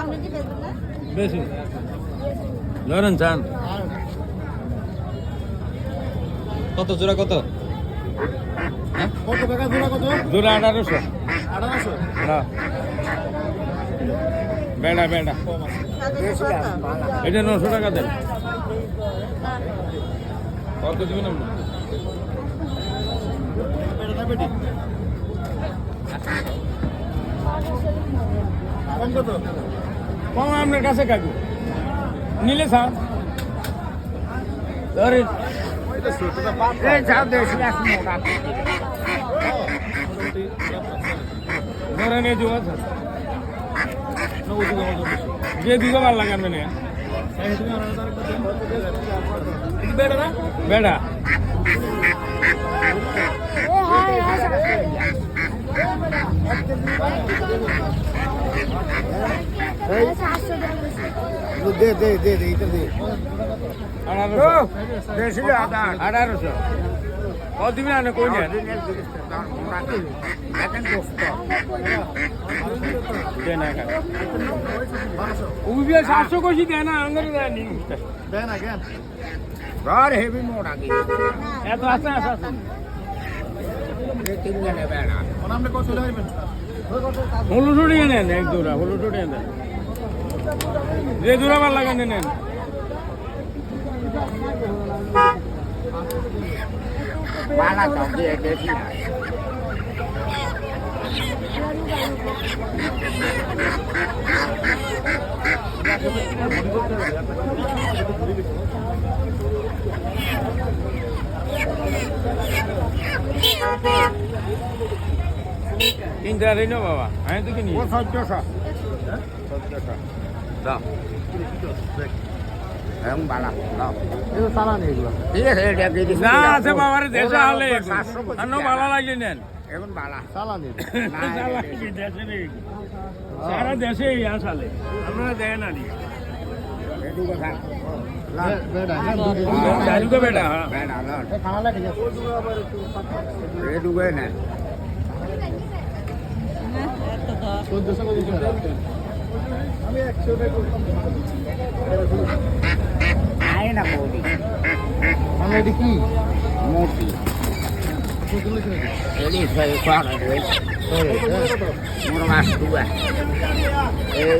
আপনি কি বেচবেন না বেশি। ধরেন চান। কত জোড়া কত? কত টাকা জোড়া কত? জোড়া আঠারোশো। আঠারোশো? না। বেড়া বেড়া। এটা নশো টাকা দেন। কত দিবেন আপনি? কম কত? কম আপনার কাছে কাকু। নিলে স্যার। মোটা ধরেন এই যুগ স্যার যে দিকে ভালো লাগান মানে বেড়া দে দে দে দে এটা দে। আঠারোশো। কত দিবেন কই উবিয়া সাতশো কষি দেয় না আঙ্গারে দেয় নি। দেন আগেন ঘর হেভি মোটা কি এত আছে আছে। হলুদ উড়িয়ে নেন এক দূরা হলুদ উড়িয়ে নেন যে দূরা ভালো লাগে নেন বালা তো দিয়ে দেখি তিনটা রেন বাবা আমি তো কিনি। দাও। সারা দেশে আসালে আপনারা দেয় না নি বেটা চালু তো বেটা হ্যাঁ খানা লাগে চোদ্দশো করে দিচ্ছি আমি একশো আমি এটি কি মোটি কতগুলো কিনে দিই? এলি সেই করা রয়েছে মোর মাস দুয়া এই